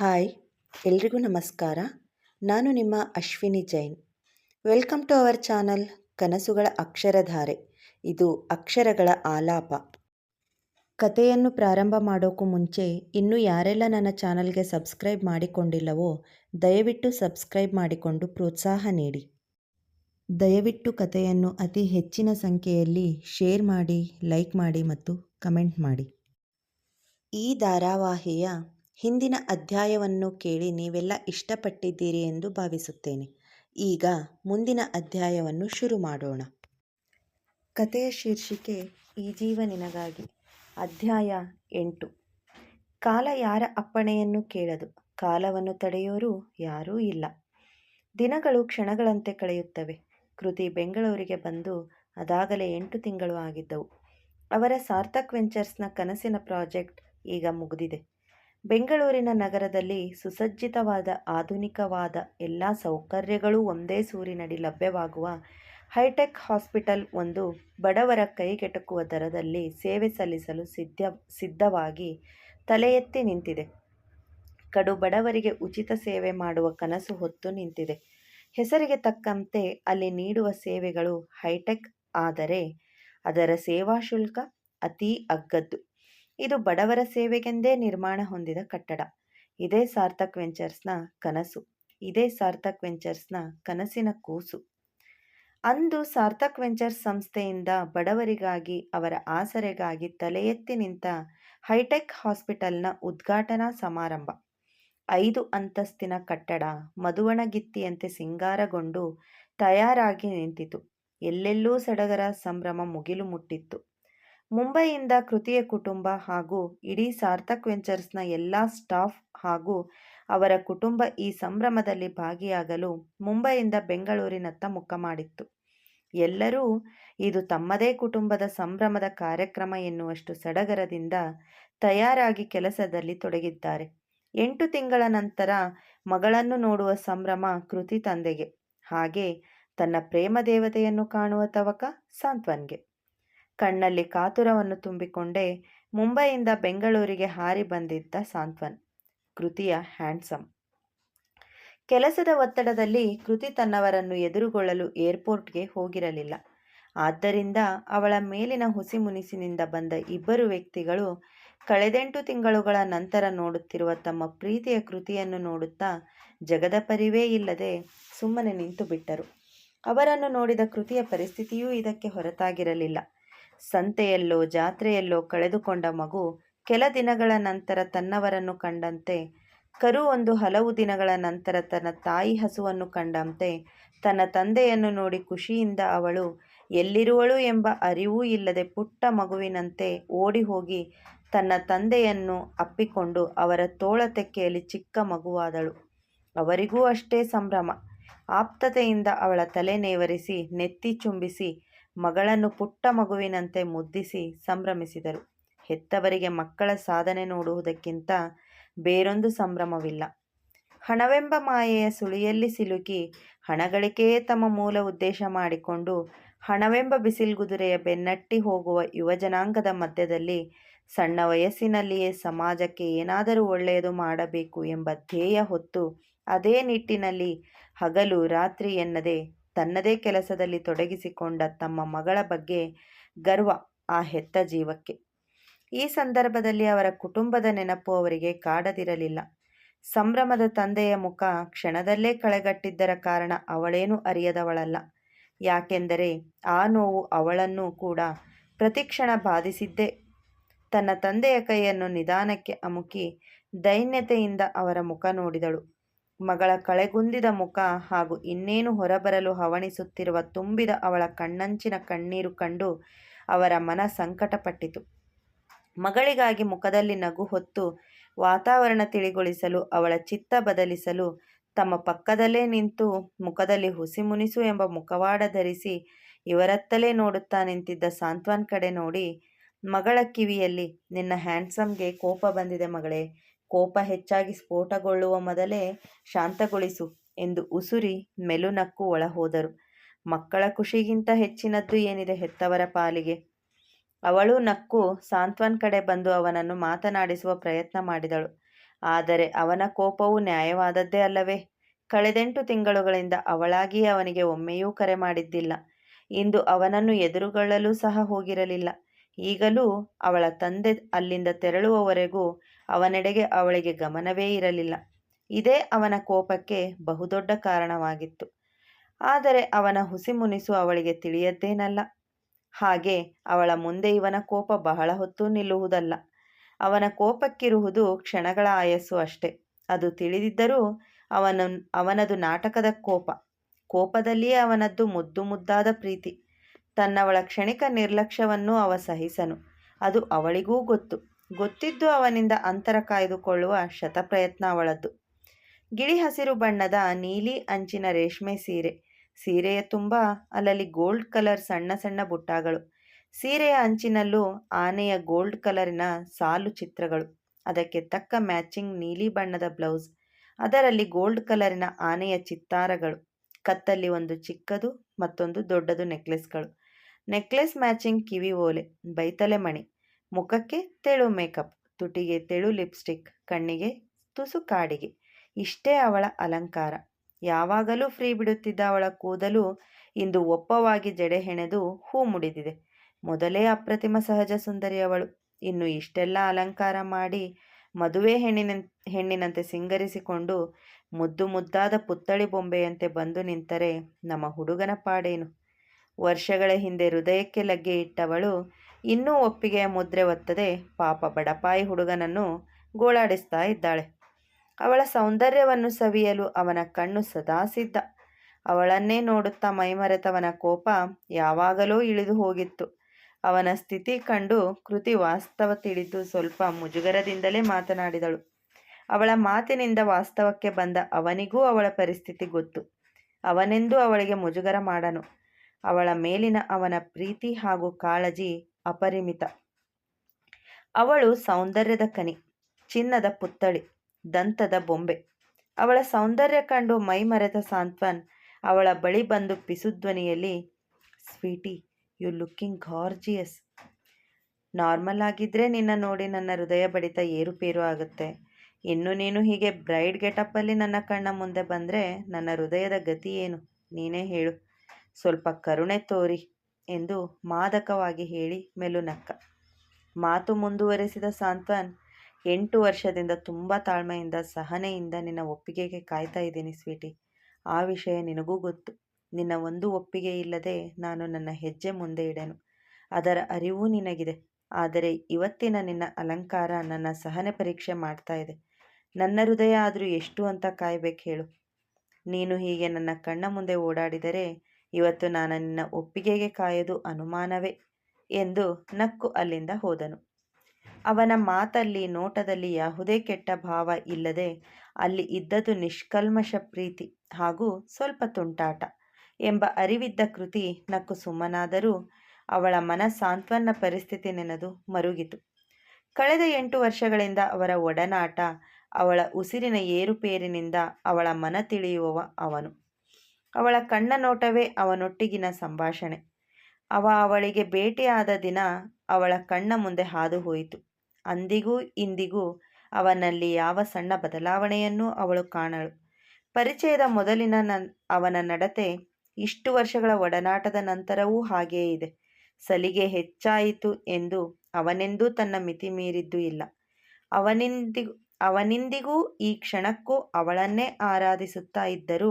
Hi, ಎಲ್ರಿಗೂ ನಮಸ್ಕಾರ. ನಾನು ನಿಮ್ಮ Ashwini Jain. Welcome to our channel ಕನಸುಗಳ ಅಕ್ಷರಧಾರೆ. ಇದು ಅಕ್ಷರಗಳ ಆಲಾಪ. ಕಥೆಯನ್ನು ಪ್ರಾರಂಭ ಮಾಡೋಕ್ಕೂ ಮುಂಚೆ ಇನ್ನೂ ಯಾರೆಲ್ಲ ನನ್ನ ಚಾನಲ್ಗೆ ಸಬ್ಸ್ಕ್ರೈಬ್ ಮಾಡಿಕೊಂಡಿಲ್ಲವೋ, ದಯವಿಟ್ಟು ಸಬ್ಸ್ಕ್ರೈಬ್ ಮಾಡಿಕೊಂಡು ಪ್ರೋತ್ಸಾಹ ನೀಡಿ. ದಯವಿಟ್ಟು ಕಥೆಯನ್ನು ಅತಿ ಹೆಚ್ಚಿನ ಸಂಖ್ಯೆಯಲ್ಲಿ ಶೇರ್ ಮಾಡಿ, ಲೈಕ್ ಮಾಡಿ ಮತ್ತು ಕಮೆಂಟ್ ಮಾಡಿ. ಈ ಧಾರಾವಾಹಿಯ ಹಿಂದಿನ ಅಧ್ಯಾಯವನ್ನು ಕೇಳಿ ನೀವೆಲ್ಲ ಇಷ್ಟಪಟ್ಟಿದ್ದೀರಿ ಎಂದು ಭಾವಿಸುತ್ತೇನೆ. ಈಗ ಮುಂದಿನ ಅಧ್ಯಾಯವನ್ನು ಶುರು ಮಾಡೋಣ. ಕಥೆಯ ಶೀರ್ಷಿಕೆ, ಈ ಜೀವ ನಿನಗಾಗಿ ಅಧ್ಯಾಯ ಎಂಟು. ಕಾಲ ಯಾರ ಅಪ್ಪಣೆಯನ್ನು ಕೇಳದು? ಕಾಲವನ್ನು ತಡೆಯೋರು ಯಾರೂ ಇಲ್ಲ. ದಿನಗಳು ಕ್ಷಣಗಳಂತೆ ಕಳೆಯುತ್ತವೆ. ಕೃತಿ ಬೆಂಗಳೂರಿಗೆ ಬಂದು ಅದಾಗಲೇ ಎಂಟು ತಿಂಗಳು ಆಗಿದ್ದವು. ಅವರ ಸಾರ್ಥಕ್ ವೆಂಚರ್ಸ್ನ ಕನಸಿನ ಪ್ರಾಜೆಕ್ಟ್ ಈಗ ಮುಗಿದಿದೆ. ಬೆಂಗಳೂರಿನ ನಗರದಲ್ಲಿ ಸುಸಜ್ಜಿತವಾದ ಆಧುನಿಕವಾದ ಎಲ್ಲ ಸೌಕರ್ಯಗಳೂ ಒಂದೇ ಸೂರಿನಡಿ ಲಭ್ಯವಾಗುವ ಹೈಟೆಕ್ ಹಾಸ್ಪಿಟಲ್ ಒಂದು ಬಡವರ ಕೈಗೆಟಕುವ ದರದಲ್ಲಿ ಸೇವೆ ಸಲ್ಲಿಸಲು ಸಿದ್ಧ, ಸಿದ್ಧವಾಗಿ ತಲೆ ಎತ್ತಿ ನಿಂತಿದೆ. ಕಡು ಬಡವರಿಗೆ ಉಚಿತ ಸೇವೆ ಮಾಡುವ ಕನಸು ಹೊತ್ತು ನಿಂತಿದೆ. ಹೆಸರಿಗೆ ತಕ್ಕಂತೆ ಅಲ್ಲಿ ನೀಡುವ ಸೇವೆಗಳು ಹೈಟೆಕ್ ಆದರೆ ಅದರ ಸೇವಾ ಶುಲ್ಕ ಅತೀ ಅಗ್ಗದ್ದು. ಇದು ಬಡವರ ಸೇವೆಗೆಂದೇ ನಿರ್ಮಾಣ ಹೊಂದಿದ ಕಟ್ಟಡ. ಇದೇ ಸಾರ್ಥಕ್ ವೆಂಚರ್ಸ್ನ ಕನಸು. ಇದೇ ಸಾರ್ಥಕ್ ವೆಂಚರ್ಸ್ನ ಕನಸಿನ ಕೂಸು. ಅಂದು ಸಾರ್ಥಕ್ ವೆಂಚರ್ಸ್ ಸಂಸ್ಥೆಯಿಂದ ಬಡವರಿಗಾಗಿ, ಅವರ ಆಸರೆಗಾಗಿ ತಲೆ ಎತ್ತಿ ನಿಂತ ಹೈಟೆಕ್ ಹಾಸ್ಪಿಟಲ್ನ ಉದ್ಘಾಟನಾ ಸಮಾರಂಭ. ಐದು ಅಂತಸ್ತಿನ ಕಟ್ಟಡ ಮದುವಣಗಿತ್ತಿಯಂತೆ ಸಿಂಗಾರಗೊಂಡು ತಯಾರಾಗಿ ನಿಂತಿತು. ಎಲ್ಲೆಲ್ಲೂ ಸಡಗರ ಸಂಭ್ರಮ ಮುಗಿಲು ಮುಟ್ಟಿತ್ತು. ಮುಂಬೈಯಿಂದ ಕೃತಿಯ ಕುಟುಂಬ ಹಾಗೂ ಇಡೀ ಸಾರ್ಥಕ್ ವೆಂಚರ್ಸ್ನ ಎಲ್ಲ ಸ್ಟಾಫ್ ಹಾಗೂ ಅವರ ಕುಟುಂಬ ಈ ಸಂಭ್ರಮದಲ್ಲಿ ಭಾಗಿಯಾಗಲು ಮುಂಬೈಯಿಂದ ಬೆಂಗಳೂರಿನತ್ತ ಮುಖ ಮಾಡಿತ್ತು. ಎಲ್ಲರೂ ಇದು ತಮ್ಮದೇ ಕುಟುಂಬದ ಸಂಭ್ರಮದ ಕಾರ್ಯಕ್ರಮ ಎನ್ನುವಷ್ಟು ಸಡಗರದಿಂದ ತಯಾರಾಗಿ ಕೆಲಸದಲ್ಲಿ ತೊಡಗಿದ್ದಾರೆ. ಎಂಟು ತಿಂಗಳ ನಂತರ ಮಗಳನ್ನು ನೋಡುವ ಸಂಭ್ರಮ ಕೃತಿ ತಂದೆಗೆ, ಹಾಗೆ ತನ್ನ ಪ್ರೇಮ ದೇವತೆಯನ್ನು ಕಾಣುವ ತವಕ ಸಾಂತ್ವನ್ಗೆ. ಕಣ್ಣಲ್ಲಿ ಕಾತುರವನ್ನು ತುಂಬಿಕೊಂಡೇ ಮುಂಬೈಯಿಂದ ಬೆಂಗಳೂರಿಗೆ ಹಾರಿ ಬಂದಿದ್ದ ಸಾಂತ್ವನ್, ಕೃತಿಯ ಹ್ಯಾಂಡ್ಸಮ್. ಕೆಲಸದ ಒತ್ತಡದಲ್ಲಿ ಕೃತಿ ತನ್ನವರನ್ನು ಎದುರುಗೊಳ್ಳಲು ಏರ್ಪೋರ್ಟ್ಗೆ ಹೋಗಿರಲಿಲ್ಲ. ಆದ್ದರಿಂದ ಅವಳ ಮೇಲಿನ ಹುಸಿ ಮುನಿಸಿನಿಂದ ಬಂದ ಇಬ್ಬರು ವ್ಯಕ್ತಿಗಳು ಕಳೆದೆಂಟು ತಿಂಗಳುಗಳ ನಂತರ ನೋಡುತ್ತಿರುವ ತಮ್ಮ ಪ್ರೀತಿಯ ಕೃತಿಯನ್ನು ನೋಡುತ್ತಾ ಜಗದ ಪರಿವೇ ಇಲ್ಲದೆ ಸುಮ್ಮನೆ ನಿಂತು ಬಿಟ್ಟರು ಅವರನ್ನು ನೋಡಿದ ಕೃತಿಯ ಪರಿಸ್ಥಿತಿಯೂ ಇದಕ್ಕೆ ಹೊರತಾಗಿರಲಿಲ್ಲ. ಸಂತೆಯಲ್ಲೋ, ಜಾತ್ರೆಯಲ್ಲೋ ಕಳೆದುಕೊಂಡ ಮಗು ಕೆಲ ದಿನಗಳ ನಂತರ ತನ್ನವರನ್ನು ಕಂಡಂತೆ, ಕರು ಒಂದು ಹಲವು ದಿನಗಳ ನಂತರ ತನ್ನ ತಾಯಿ ಹಸುವನ್ನು ಕಂಡಂತೆ, ತನ್ನ ತಂದೆಯನ್ನು ನೋಡಿ ಖುಷಿಯಿಂದ ಅವಳು, ಎಲ್ಲಿರುವಳು ಎಂಬ ಅರಿವೂ ಇಲ್ಲದೆ ಪುಟ್ಟ ಮಗುವಿನಂತೆ ಓಡಿ ಹೋಗಿ ತನ್ನ ತಂದೆಯನ್ನು ಅಪ್ಪಿಕೊಂಡು ಅವರ ತೋಳ ತೆಕ್ಕೆಯಲ್ಲಿ ಚಿಕ್ಕ ಮಗುವಾದಳು. ಅವರಿಗೂ ಅಷ್ಟೇ ಸಂಭ್ರಮ. ಆಪ್ತತೆಯಿಂದ ಅವಳ ತಲೆ ನೇವರಿಸಿ, ನೆತ್ತಿ ಚುಂಬಿಸಿ ಮಗಳನ್ನು ಪುಟ್ಟ ಮಗುವಿನಂತೆ ಮುದ್ದಿಸಿ ಸಂಭ್ರಮಿಸಿದರು. ಹೆತ್ತವರಿಗೆ ಮಕ್ಕಳ ಸಾಧನೆ ನೋಡುವುದಕ್ಕಿಂತ ಬೇರೊಂದು ಸಂಭ್ರಮವಿಲ್ಲ. ಹಣವೆಂಬ ಮಾಯೆಯ ಸುಳಿಯಲ್ಲಿ ಸಿಲುಕಿ ಹಣಗಳಿಕೆಯೇ ತಮ್ಮ ಮೂಲ ಉದ್ದೇಶ ಮಾಡಿಕೊಂಡು ಹಣವೆಂಬ ಬಿಸಿಲ್ಗುದುರೆಯ ಬೆನ್ನಟ್ಟಿ ಹೋಗುವ ಯುವಜನಾಂಗದ ಮಧ್ಯದಲ್ಲಿ ಸಣ್ಣ ವಯಸ್ಸಿನಲ್ಲಿಯೇ ಸಮಾಜಕ್ಕೆ ಏನಾದರೂ ಒಳ್ಳೆಯದು ಮಾಡಬೇಕು ಎಂಬ ಧ್ಯೇಯ ಹೊತ್ತು ಅದೇ ನಿಟ್ಟಿನಲ್ಲಿ ಹಗಲು ರಾತ್ರಿ ಎನ್ನದೆ ತನ್ನದೇ ಕೆಲಸದಲ್ಲಿ ತೊಡಗಿಸಿಕೊಂಡ ತಮ್ಮ ಮಗಳ ಬಗ್ಗೆ ಗರ್ವ ಆ ಹೆತ್ತ ಜೀವಕ್ಕೆ. ಈ ಸಂದರ್ಭದಲ್ಲಿ ಅವರ ಕುಟುಂಬದ ನೆನಪು ಅವರಿಗೆ ಕಾಡದಿರಲಿಲ್ಲ. ಸಂಭ್ರಮದ ತಂದೆಯ ಮುಖ ಕ್ಷಣದಲ್ಲೇ ಕಳೆಗಟ್ಟಿದ್ದರ ಕಾರಣ ಅವಳೇನು ಅರಿಯದವಳಲ್ಲ. ಯಾಕೆಂದರೆ ಆ ನೋವು ಅವಳನ್ನೂ ಕೂಡ ಪ್ರತಿಕ್ಷಣ ಬಾಧಿಸಿದ್ದೇ. ತನ್ನ ತಂದೆಯ ಕೈಯನ್ನು ನಿಧಾನಕ್ಕೆ ಅಮುಕಿ ದೈನ್ಯತೆಯಿಂದ ಅವರ ಮುಖ ನೋಡಿದಳು. ಮಗಳ ಕಳೆಗುಂದಿದ ಮುಖ ಹಾಗೂ ಇನ್ನೇನು ಹೊರಬರಲು ಹವಣಿಸುತ್ತಿರುವ ತುಂಬಿದ ಅವಳ ಕಣ್ಣಂಚಿನ ಕಣ್ಣೀರು ಕಂಡು ಅವರ ಮನ ಸಂಕಟಪಟ್ಟಿತು. ಮಗಳಿಗಾಗಿ ಮುಖದಲ್ಲಿ ನಗು ಹೊತ್ತು ವಾತಾವರಣ ತಿಳಿಗೊಳಿಸಲು, ಅವಳ ಚಿತ್ತ ಬದಲಿಸಲು, ತಮ್ಮ ಪಕ್ಕದಲ್ಲೇ ನಿಂತು ಮುಖದಲ್ಲಿ ಹುಸಿ ಮುನಿಸು ಎಂಬ ಮುಖವಾಡ ಧರಿಸಿ ಇವರತ್ತಲೇ ನೋಡುತ್ತಾ ನಿಂತಿದ್ದ ಸಾಂತ್ವನ್ ಕಡೆ ನೋಡಿ, ಮಗಳ ಕಿವಿಯಲ್ಲಿ, ನಿನ್ನ ಹ್ಯಾಂಡ್ಸಮ್ಗೆ ಕೋಪ ಬಂದಿದೆ ಮಗಳೇ ಕೋಪ ಹೆಚ್ಚಾಗಿ ಸ್ಫೋಟಗೊಳ್ಳುವ ಮೊದಲೇ ಶಾಂತಗೊಳಿಸು ಎಂದು ಉಸುರಿ ಮೆಲುನಕ್ಕು ಒಳಹೋದರು. ಮಕ್ಕಳ ಖುಷಿಗಿಂತ ಹೆಚ್ಚಿನದ್ದು ಏನಿದೆ ಹೆತ್ತವರ ಪಾಲಿಗೆ? ಅವಳು ನಕ್ಕು ಸಾಂತ್ವನ್ ಕಡೆ ಬಂದು ಅವನನ್ನು ಮಾತನಾಡಿಸುವ ಪ್ರಯತ್ನ ಮಾಡಿದಳು. ಆದರೆ ಅವನ ಕೋಪವು ನ್ಯಾಯವಾದದ್ದೇ ಅಲ್ಲವೇ? ಕಳೆದೆಂಟು ತಿಂಗಳುಗಳಿಂದ ಅವಳಾಗಿಯೇ ಅವನಿಗೆ ಒಮ್ಮೆಯೂ ಕರೆ ಮಾಡಿದ್ದಿಲ್ಲ. ಇಂದು ಅವನನ್ನು ಎದುರುಗೊಳ್ಳಲು ಸಹ ಹೋಗಿರಲಿಲ್ಲ. ಈಗಲೂ ಅವಳ ತಂದೆ ಅಲ್ಲಿಂದ ತೆರಳುವವರೆಗೂ ಅವನೆಡೆಗೆ ಅವಳಿಗೆ ಗಮನವೇ ಇರಲಿಲ್ಲ. ಇದೇ ಅವನ ಕೋಪಕ್ಕೆ ಬಹುದೊಡ್ಡ ಕಾರಣವಾಗಿತ್ತು. ಆದರೆ ಅವನ ಹುಸಿ ಮುನಿಸು ಅವಳಿಗೆ ತಿಳಿಯದ್ದೇನಲ್ಲ. ಹಾಗೆ ಅವಳ ಮುಂದೆ ಇವನ ಕೋಪ ಬಹಳ ಹೊತ್ತು ನಿಲ್ಲುವುದಲ್ಲ. ಅವನ ಕೋಪಕ್ಕಿರುವುದು ಕ್ಷಣಗಳ ಆಯಸ್ಸು ಅಷ್ಟೆ. ಅದು ತಿಳಿದಿದ್ದರೂ ಅವನ, ಅವನದು ನಾಟಕದ ಕೋಪ. ಕೋಪದಲ್ಲಿಯೇ ಅವನದ್ದು ಮುದ್ದು ಮುದ್ದಾದ ಪ್ರೀತಿ. ತನ್ನವಳ ಕ್ಷಣಿಕ ನಿರ್ಲಕ್ಷ್ಯವನ್ನು ಅವ ಸಹಿಸನು. ಅದು ಅವಳಿಗೂ ಗೊತ್ತು. ಗೊತ್ತಿದ್ದು ಅವನಿಂದ ಅಂತರ ಕಾಯ್ದುಕೊಳ್ಳುವ ಶತಪ್ರಯತ್ನ ಅವಳದ್ದು. ಗಿಳಿ ಹಸಿರು ಬಣ್ಣದ ನೀಲಿ ಅಂಚಿನ ರೇಷ್ಮೆ ಸೀರೆ. ಸೀರೆಯ ತುಂಬ ಅಲ್ಲಲ್ಲಿ ಗೋಲ್ಡ್ ಕಲರ್ ಸಣ್ಣ ಸಣ್ಣ ಬುಟ್ಟಾಗಳು. ಸೀರೆಯ ಅಂಚಿನಲ್ಲೂ ಆನೆಯ ಗೋಲ್ಡ್ ಕಲರಿನ ಸಾಲು ಚಿತ್ರಗಳು. ಅದಕ್ಕೆ ತಕ್ಕ ಮ್ಯಾಚಿಂಗ್ ನೀಲಿ ಬಣ್ಣದ ಬ್ಲೌಸ್. ಅದರಲ್ಲಿ ಗೋಲ್ಡ್ ಕಲರಿನ ಆನೆಯ ಚಿತ್ತಾರಗಳು. ಕತ್ತಲ್ಲಿ ಒಂದು ಚಿಕ್ಕದು, ಮತ್ತೊಂದು ದೊಡ್ಡದು ನೆಕ್ಲೆಸ್ಗಳು. ನೆಕ್ಲೆಸ್ ಮ್ಯಾಚಿಂಗ್ ಕಿವಿ ಓಲೆ ಬೈತಲೆ ಮಣಿ ಮುಖಕ್ಕೆ ತೆಳು ಮೇಕಪ್, ತುಟಿಗೆ ತೆಳು ಲಿಪ್ಸ್ಟಿಕ್, ಕಣ್ಣಿಗೆ ತುಸು ಕಾಡಿಗೆ. ಇಷ್ಟೇ ಅವಳ ಅಲಂಕಾರ. ಯಾವಾಗಲೂ ಫ್ರೀ ಬಿಡುತ್ತಿದ್ದ ಅವಳ ಕೂದಲು ಇಂದು ಒಪ್ಪವಾಗಿ ಜಡೆ ಹೆಣೆದು ಹೂ ಮುಡಿದಿದೆ. ಮೊದಲೇ ಅಪ್ರತಿಮ ಸಹಜ ಸುಂದರಿ ಅವಳು. ಇನ್ನು ಇಷ್ಟೆಲ್ಲ ಅಲಂಕಾರ ಮಾಡಿ ಮದುವೆ ಹೆಣ್ಣಿನ, ಹೆಣ್ಣಿನಂತೆ ಸಿಂಗರಿಸಿಕೊಂಡು ಮುದ್ದು ಮುದ್ದಾದ ಪುತ್ತಳಿ ಬೊಂಬೆಯಂತೆ ಬಂದು ನಿಂತರೆ ನಮ್ಮ ಹುಡುಗನ ಪಾಡೇನು? ವರ್ಷಗಳ ಹಿಂದೆ ಹೃದಯಕ್ಕೆ ಲಗ್ಗೆ ಇಟ್ಟವಳು ಇನ್ನೂ ಒಪ್ಪಿಗೆಯ ಮುದ್ರೆ ಒತ್ತದೆ ಪಾಪ ಬಡಪಾಯಿ ಹುಡುಗನನ್ನು ಗೋಳಾಡಿಸ್ತಾ ಇದ್ದಾಳೆ. ಅವಳ ಸೌಂದರ್ಯವನ್ನು ಸವಿಯಲು ಅವನ ಕಣ್ಣು ಸದಾ ಸಿದ್ಧ. ಅವಳನ್ನೇ ನೋಡುತ್ತಾ ಮೈಮರೆತವನ ಕೋಪ ಯಾವಾಗಲೂ ಇಳಿದು ಹೋಗಿತ್ತು. ಅವನ ಸ್ಥಿತಿ ಕಂಡು ಕೃತಿ ವಾಸ್ತವ ತಿಳಿದು ಸ್ವಲ್ಪ ಮುಜುಗರದಿಂದಲೇ ಮಾತನಾಡಿದಳು. ಅವಳ ಮಾತಿನಿಂದ ವಾಸ್ತವಕ್ಕೆ ಬಂದ ಅವನಿಗೂ ಅವಳ ಪರಿಸ್ಥಿತಿ ಗೊತ್ತು. ಅವನೆಂದೂ ಅವಳಿಗೆ ಮುಜುಗರ ಮಾಡನು. ಅವಳ ಮೇಲಿನ ಅವನ ಪ್ರೀತಿ ಹಾಗೂ ಕಾಳಜಿ ಅಪರಿಮಿತ. ಅವಳು ಸೌಂದರ್ಯದ ಕನಿ ಚಿನ್ನದ ಪುತ್ತಳಿ ದಂತದ ಬೊಂಬೆ. ಅವಳ ಸೌಂದರ್ಯ ಕಂಡು ಮೈ ಮರೆತ ಸಾಂತ್ವನ್ ಅವಳ ಬಳಿ ಬಂದು ಪಿಸುಧ್ವನಿಯಲ್ಲಿ, sweetie, you looking gorgeous. Normal ಆಗಿದ್ದರೆ ನಿನ್ನ ನೋಡಿ ನನ್ನ ಹೃದಯ ಬಡಿತ ಏರುಪೇರು ಆಗುತ್ತೆ. ಇನ್ನು ನೀನು ಹೀಗೆ ಬ್ರೈಡ್ ಗೆಟಪ್ಪಲ್ಲಿ ನನ್ನ ಕಣ್ಣ ಮುಂದೆ ಬಂದರೆ ನನ್ನ ಹೃದಯದ ಗತಿ ಏನು? ನೀನೇ ಹೇಳು. ಸ್ವಲ್ಪ ಕರುಣೆ ತೋರಿ. ಎಂದು ಮಾದಕವಾಗಿ ಹೇಳಿ ಮೆಲುನಕ್ಕ. ಮಾತು ಮುಂದುವರೆಸಿದ ಸಾಂತ್ವನ್, ಎಂಟು ವರ್ಷದಿಂದ ತುಂಬ ತಾಳ್ಮೆಯಿಂದ ಸಹನೆಯಿಂದ ನಿನ್ನ ಒಪ್ಪಿಗೆಗೆ ಕಾಯ್ತಾ ಇದ್ದೀನಿ ಸ್ವೀಟಿ. ಆ ವಿಷಯ ನಿನಗೂ ಗೊತ್ತು. ನಿನ್ನ ಒಂದು ಒಪ್ಪಿಗೆ ಇಲ್ಲದೆ ನಾನು ನನ್ನ ಹೆಜ್ಜೆ ಮುಂದೆ ಇಡೆನು. ಅದರ ಅರಿವು ನಿನಗಿದೆ. ಆದರೆ ಇವತ್ತಿನ ನಿನ್ನ ಅಲಂಕಾರ ನನ್ನ ಸಹನೆ ಪರೀಕ್ಷೆ ಮಾಡ್ತಾ ಇದೆ. ನನ್ನ ಹೃದಯ ಆದರೂ ಎಷ್ಟು ಅಂತ ಕಾಯ್ಬೇಕು ಹೇಳು. ನೀನು ಹೀಗೆ ನನ್ನ ಕಣ್ಣ ಮುಂದೆ ಓಡಾಡಿದರೆ ಇವತ್ತು ನಾನು ನಿನ್ನ ಒಪ್ಪಿಗೆಗೆ ಕಾಯೋದು ಅನುಮಾನವೇ ಎಂದು ನಕ್ಕು ಅಲ್ಲಿಂದ ಹೋದನು. ಅವನ ಮಾತಲ್ಲಿ, ನೋಟದಲ್ಲಿ ಯಾವುದೇ ಕೆಟ್ಟ ಭಾವ ಇಲ್ಲದೆ ಅಲ್ಲಿ ಇದ್ದದ್ದು ನಿಷ್ಕಲ್ಮಶ ಪ್ರೀತಿ ಹಾಗೂ ಸ್ವಲ್ಪ ತುಂಟಾಟ ಎಂಬ ಅರಿವಿದ್ದ ಕೃತಿ ನಕ್ಕು ಸುಮ್ಮನಾದರೂ ಅವಳ ಮನ ಸಾಂತ್ವನ ಪರಿಸ್ಥಿತಿ ನೆನೆದು ಮರುಗಿತು. ಕಳೆದ ಎಂಟು ವರ್ಷಗಳಿಂದ ಅವರ ಒಡನಾಟ ಅವಳ ಉಸಿರಿನ ಏರುಪೇರಿನಿಂದ ಅವಳ ಮನ ತಿಳಿಯುವವ ಅವನು. ಅವಳ ಕಣ್ಣ ನೋಟವೇ ಅವನೊಟ್ಟಿಗಿನ ಸಂಭಾಷಣೆ. ಅವ ಅವಳಿಗೆ ಭೇಟಿಯಾದ ದಿನ ಅವಳ ಕಣ್ಣ ಮುಂದೆ ಹಾದು ಹೋಯಿತು. ಅಂದಿಗೂ ಇಂದಿಗೂ ಅವನಲ್ಲಿ ಯಾವ ಸಣ್ಣ ಬದಲಾವಣೆಯನ್ನೂ ಅವಳು ಕಾಣಳು. ಪರಿಚಯದ ಮೊದಲಿನ ನನ್ ಅವನ ನಡತೆ ಇಷ್ಟು ವರ್ಷಗಳ ಒಡನಾಟದ ನಂತರವೂ ಹಾಗೆಯೇ ಇದೆ. ಸಲಿಗೆ ಹೆಚ್ಚಾಯಿತು ಎಂದು ಅವನೆಂದೂ ತನ್ನ ಮಿತಿ ಮೀರಿದ್ದು ಇಲ್ಲ. ಅವನಿಂದಿ ಅವನಿಂದಿಗೂ ಈ ಕ್ಷಣಕ್ಕೂ ಅವಳನ್ನೇ ಆರಾಧಿಸುತ್ತಾ ಇದ್ದರೂ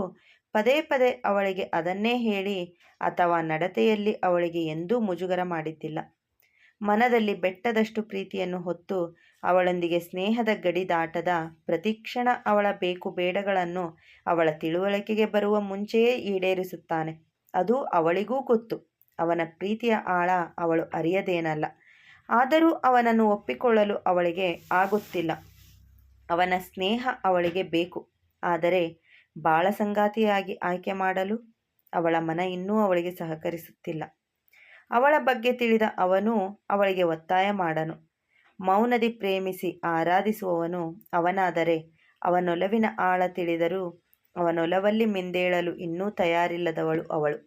ಪದೇ ಪದೇ ಅವಳಿಗೆ ಅದನ್ನೇ ಹೇಳಿ ಅಥವಾ ನಡತೆಯಲ್ಲಿ ಅವಳಿಗೆ ಎಂದೂ ಮುಜುಗರ ಮಾಡಿದ್ದಿಲ್ಲ. ಮನದಲ್ಲಿ ಬೆಟ್ಟದಷ್ಟು ಪ್ರೀತಿಯನ್ನು ಹೊತ್ತು ಅವಳೊಂದಿಗೆ ಸ್ನೇಹದ ಗಡಿ ದಾಟದ ಪ್ರತಿಕ್ಷಣ ಅವಳ ಬೇಕು ಬೇಡಗಳನ್ನು ಅವಳ ತಿಳುವಳಿಕೆಗೆ ಬರುವ ಮುಂಚೆಯೇ ಈಡೇರಿಸುತ್ತಾನೆ. ಅದು ಅವಳಿಗೂ ಗೊತ್ತು. ಅವನ ಪ್ರೀತಿಯ ಆಳ ಅವಳು ಅರಿಯದೇನಲ್ಲ. ಆದರೂ ಅವನನ್ನು ಒಪ್ಪಿಕೊಳ್ಳಲು ಅವಳಿಗೆ ಆಗುತ್ತಿಲ್ಲ. ಅವನ ಸ್ನೇಹ ಅವಳಿಗೆ ಬೇಕು. ಆದರೆ ಬಾಳ ಸಂಗಾತಿಯಾಗಿ ಆಯ್ಕೆ ಮಾಡಲು ಅವಳ ಮನ ಇನ್ನೂ ಅವಳಿಗೆ ಸಹಕರಿಸುತ್ತಿಲ್ಲ. ಅವಳ ಬಗ್ಗೆ ತಿಳಿದ ಅವನು ಅವಳಿಗೆ ಒತ್ತಾಯ ಮಾಡನು. ಮೌನದಿ ಪ್ರೇಮಿಸಿ ಆರಾಧಿಸುವವನು ಅವನಾದರೆ ಅವನೊಲವಿನ ಆಳ ತಿಳಿದರೂ ಅವನೊಲವಲ್ಲಿ ಮಿಂದೇಳಲು ಇನ್ನೂ ತಯಾರಿಲ್ಲದವಳು ಅವಳು.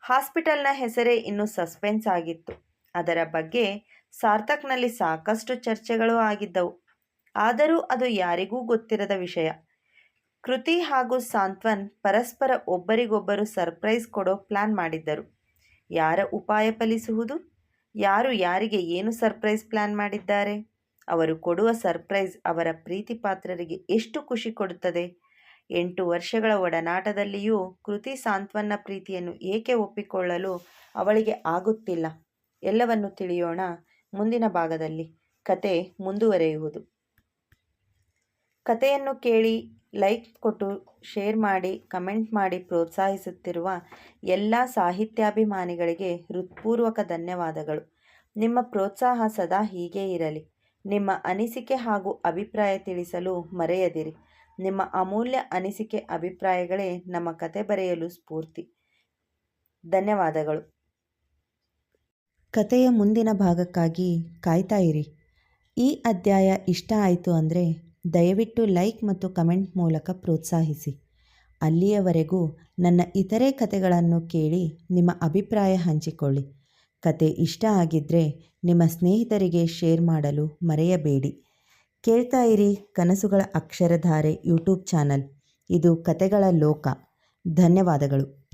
ಹಾಸ್ಪಿಟಲ್ನ ಹೆಸರೇ ಇನ್ನೂ ಸಸ್ಪೆನ್ಸ್ ಆಗಿತ್ತು. ಅದರ ಬಗ್ಗೆ ಸಾರ್ಥಕ್ನಲ್ಲಿ ಸಾಕಷ್ಟು ಚರ್ಚೆಗಳು ಆಗಿದ್ದವು. ಆದರೂ ಅದು ಯಾರಿಗೂ ಗೊತ್ತಿರದ ವಿಷಯ. ಕೃತಿ ಹಾಗೂ ಸಾಂತ್ವನ್ ಪರಸ್ಪರ ಒಬ್ಬರಿಗೊಬ್ಬರು ಸರ್ಪ್ರೈಸ್ ಕೊಡೋ ಪ್ಲಾನ್ ಮಾಡಿದ್ದರು. ಯಾರ ಉಪಾಯ ಫಲಿಸುವುದು? ಯಾರು ಯಾರಿಗೆ ಏನು ಸರ್ಪ್ರೈಸ್ ಪ್ಲಾನ್ ಮಾಡಿದ್ದಾರೆ? ಅವರು ಕೊಡುವ ಸರ್ಪ್ರೈಸ್ ಅವರ ಪ್ರೀತಿ ಪಾತ್ರರಿಗೆ ಎಷ್ಟು ಖುಷಿ ಕೊಡುತ್ತದೆ? ಎಂಟು ವರ್ಷಗಳ ಒಡನಾಟದಲ್ಲಿಯೂ ಕೃತಿ ಸಾಂತ್ವನ್ನ ಪ್ರೀತಿಯನ್ನು ಏಕೆ ಒಪ್ಪಿಕೊಳ್ಳಲು ಅವಳಿಗೆ ಆಗುತ್ತಿಲ್ಲ? ಎಲ್ಲವನ್ನು ತಿಳಿಯೋಣ ಮುಂದಿನ ಭಾಗದಲ್ಲಿ. ಕತೆ ಮುಂದುವರೆಯುವುದು. ಕತೆಯನ್ನು ಕೇಳಿ ಲೈಕ್ ಕೊಟ್ಟು, ಶೇರ್ ಮಾಡಿ, ಕಮೆಂಟ್ ಮಾಡಿ ಪ್ರೋತ್ಸಾಹಿಸುತ್ತಿರುವ ಎಲ್ಲ ಸಾಹಿತ್ಯಾಭಿಮಾನಿಗಳಿಗೆ ಹೃತ್ಪೂರ್ವಕ ಧನ್ಯವಾದಗಳು. ನಿಮ್ಮ ಪ್ರೋತ್ಸಾಹ ಸದಾ ಹೀಗೇ ಇರಲಿ. ನಿಮ್ಮ ಅನಿಸಿಕೆ ಹಾಗೂ ಅಭಿಪ್ರಾಯ ತಿಳಿಸಲು ಮರೆಯದಿರಿ. ನಿಮ್ಮ ಅಮೂಲ್ಯ ಅನಿಸಿಕೆ ಅಭಿಪ್ರಾಯಗಳೇ ನಮ್ಮ ಕತೆ ಬರೆಯಲು ಸ್ಫೂರ್ತಿ. ಧನ್ಯವಾದಗಳು. ಕತೆಯ ಮುಂದಿನ ಭಾಗಕ್ಕಾಗಿ ಕಾಯ್ತಾ ಇರಿ. ಈ ಅಧ್ಯಾಯ ಇಷ್ಟ ಆಯಿತು ಅಂದರೆ ದಯವಿಟ್ಟು ಲೈಕ್ ಮತ್ತು ಕಮೆಂಟ್ ಮೂಲಕ ಪ್ರೋತ್ಸಾಹಿಸಿ. ಅಲ್ಲಿಯವರೆಗೂ ನನ್ನ ಇತರೆ ಕತೆಗಳನ್ನು ಕೇಳಿ ನಿಮ್ಮ ಅಭಿಪ್ರಾಯ ಹಂಚಿಕೊಳ್ಳಿ. ಕತೆ ಇಷ್ಟ ಆಗಿದ್ದರೆ ನಿಮ್ಮ ಸ್ನೇಹಿತರಿಗೆ ಶೇರ್ ಮಾಡಲು ಮರೆಯಬೇಡಿ. ಕೇಳ್ತಾ ಇರಿ ಕನಸುಗಳ ಅಕ್ಷರಧಾರೆ ಯೂಟ್ಯೂಬ್ ಚಾನಲ್. ಇದು ಕತೆಗಳ ಲೋಕ. ಧನ್ಯವಾದಗಳು.